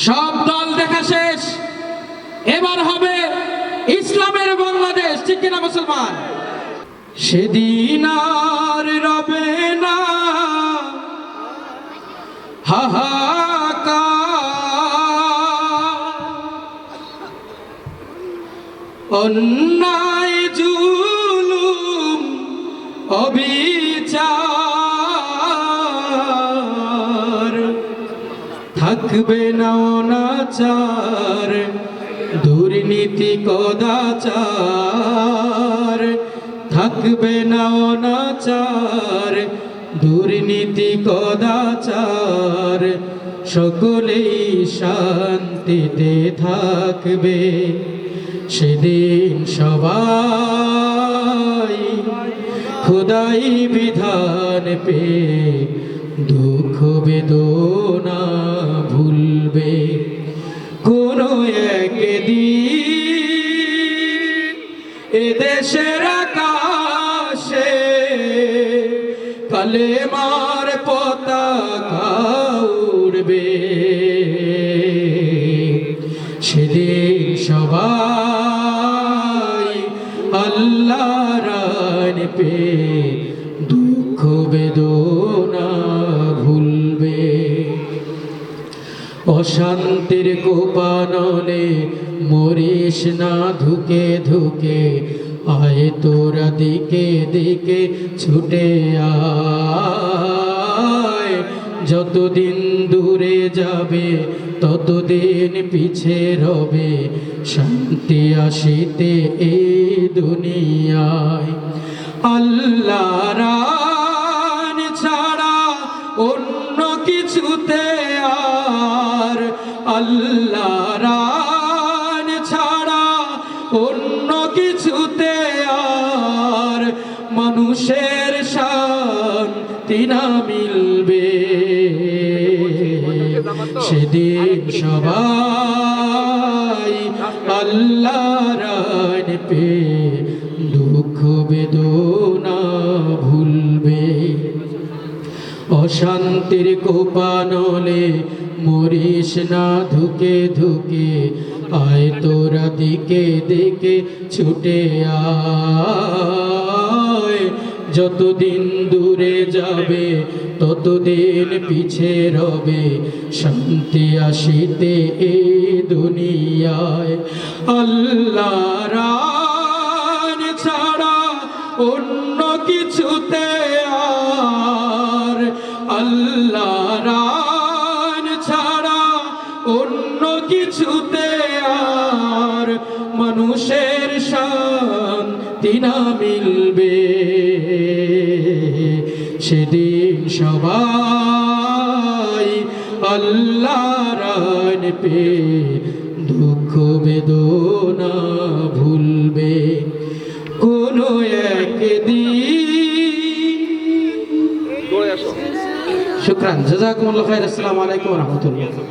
সব দল দেখা শেষ। এবার হবে ইসলামের বাংলাদেশ, ঠিক কিনা মুসলমান? সেদিন আর রবে না। হাহাকার। অন্যায়, জুলুম, অবিচার থাকবে না অনাচার, দুর্নীতি কদাচার। থাকবে না অনাচার, দুর্নীতি কদাচার। সকলেই শান্তিতে থাকবে, সেদিন সবাই খুদাই বিধান পে দুঃখ বেদনা ভুলবে কোনো একদিন। এদেশের আকাশে কালেমার পতাকা উড়বে। সেদিন সবাই আল্লাহ রান পে অশান্তির কোপানলে মরিস না ধুকে ধুকে, আয় তোরা দিকে দিকে ছুটে যতদিন দূরে যাবে, ততদিন পিছে রবে, শান্তি আসিতে এই দুনিয়ায়। আল্লাহ আল্লাহ ছাড়া অন্য কিছুতে আর মানুষের শান্তি না মিলবে। সেদিন সবাই আল্লাহ পে দুঃখ বেদনা ভুলবে। অশান্তির কোপানলে মরিস না, ধুকে ধুকে, আয় তোরা দিকে দিকে ছুটে আয়। যতদিন দূরে যাবে, ততদিন পিছে রবে, শান্তি আসিতে এ দুনিয়ায়। আল্লাহ ছাড়া অন্য কিছুতে মানুষের শান্তি না মিলবে। সেদিন সবাই আল্লাহ রান পে দুঃখ বেদনা ভুলবে। কোনো একদিন শুক্রান জাজাকুমুল্লাহ আসসালামু আলাইকুম রহমতুল্লাহ।